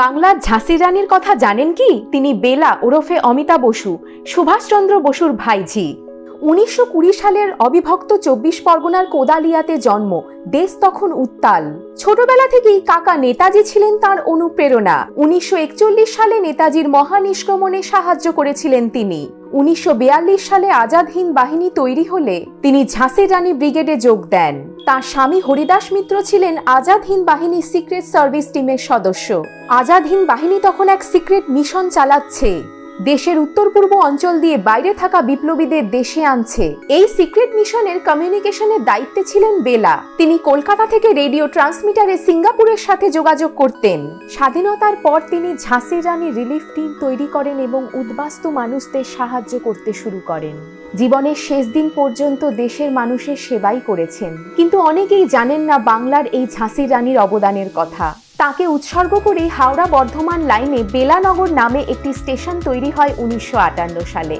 বাংলার ঝাঁসি রানীর কথা জানেন কি? তিনি বেলা ওরফে অমিতা বসু, সুভাষচন্দ্র বসুর ভাইঝি। উনিশশো কুড়ি সালের অবিভক্ত চব্বিশ পরগনার কোদালিয়াতে জন্ম, দেশ তখন উত্তাল। ছোটবেলা থেকেই কাকা নেতাজি ছিলেন তার অনুপ্রেরণা। উনিশশো একচল্লিশ সালে নেতাজির মহানিষ্ক্রমণে সাহায্য করেছিলেন তিনি। উনিশশো সালে আজাদ হিন্দ বাহিনী তৈরি হলে তিনি ঝাঁসির রানী ব্রিগেডে যোগ দেন। তার স্বামী হরিদাস মিত্র ছিলেন আজাদ হিন্দ বাহিনী সিক্রেট সার্ভিস টিমের সদস্য। আজাদ হিন্দ বাহিনী তখন এক সিক্রেট মিশন চালাচ্ছে। দেশের উত্তর পূর্ব অঞ্চল দিয়ে বাইরে থাকা বিপ্লবীদের দেশে আনছে। এই সিক্রেট মিশনের কমিউনিকেশনের দায়িত্বে ছিলেন বেলা। তিনি কলকাতা থেকে রেডিও ট্রান্সমিটারে সিঙ্গাপুরের সাথে যোগাযোগ করতেন। স্বাধীনতার পর তিনি ঝাঁসির রানী রিলিফ টিম তৈরি করেন এবং উদ্বাস্তু মানুষদের সাহায্য করতে শুরু করেন। জীবনের শেষ দিন পর্যন্ত দেশের মানুষের সেবাই করেছেন। কিন্তু অনেকেই জানেন না বাংলার এই ঝাঁসির রানীর অবদানের কথা। তাকে উৎসর্গ করে হাওড়া বর্ধমান লাইনে বেলানগর নামে একটি স্টেশন তৈরি হয় উনিশশো আটান্ন সালে।